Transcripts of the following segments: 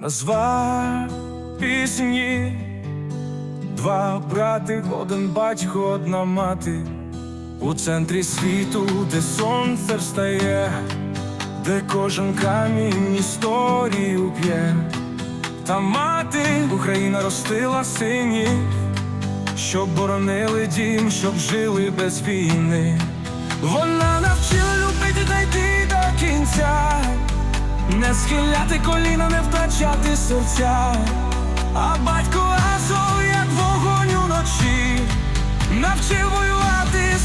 Назва пісні, два брати, один батько, одна мати, у центрі світу, де сонце встає, де кожен камінь історію п'є, та мати Україна ростила синів, щоб боронили дім, щоб жили без війни. Вона навчила любити дойти до кінця. Не схиляти коліна, не втрачати серця, а батько Азов, як вогонь уночі, навчив воювати,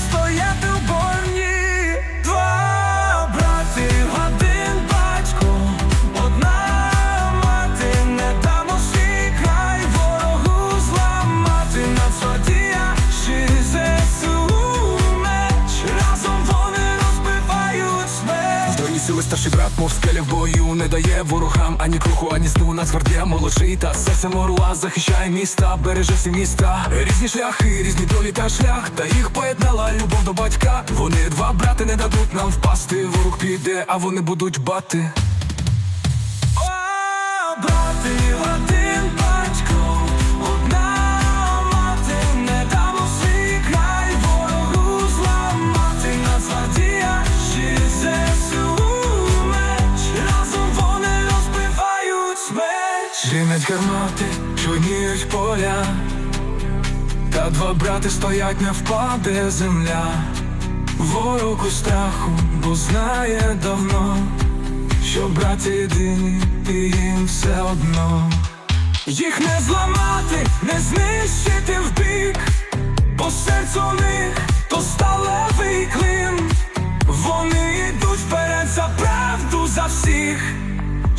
сили старший брат, мов скеля в бою Не дає ворогам ані круху, ані сну. Нацгвардія молодший та серцем орла Захищає міста, береже всі міста. Різні шляхи, різні долі та шлях Та їх поєднала любов до батька. Вони два брати не дадуть нам впасти Ворог піде, а вони будуть бати Гримять гармати, чорніють поля. Та два брати стоять, не впаде земля. Ворог у страху, бо знає давно Що браті єдині і їм все одно. Їх не зламати, не знищити в бік, по серцю у них то сталевий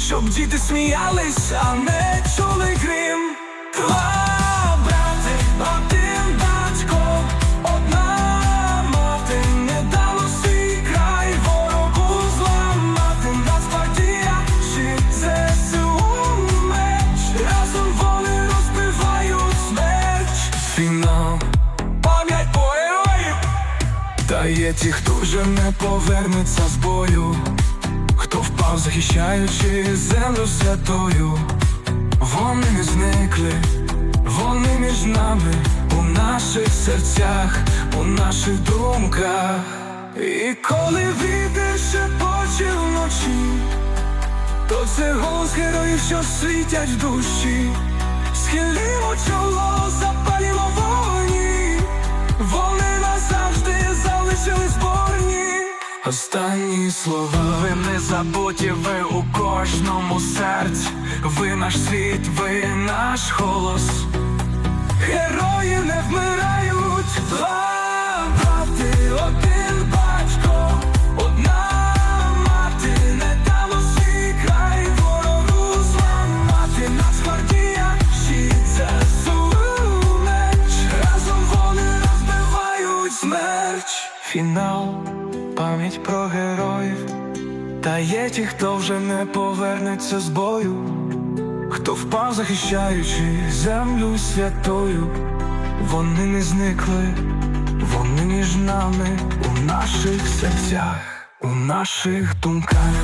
щоб діти сміялись, а не чули грім. Два брати, одна мати, не свій край ворогу зламати. Нацгвардія, чи ЗСУ меч, разом вони розбивають смерть. Фінал. Пам'ять по героїв, ті, хто вже не повернеться з бою, впав, захищаючи землю святою, вони зникли, вони між нами, у наших серцях, у наших думках. і коли вітер шепоче вночі, то це голос героїв, що світять в душі, схилімо чоло, запалімо вогні, Останні слова. Ви не забуті, ви у кожному серці, ви наш світ, ви наш голос. Герої не вмирають, два брати, один батько, одна мати, не дало свій край ворогу зламати. Нацгвардія, щит ЗСУ меч, разом вони розбивають смерч. Фінал, пам'ять про героїв, та є ті, хто вже не повернеться з бою. Хто впав, захищаючи землю святою, вони не зникли, вони між нами у наших серцях, у наших думках.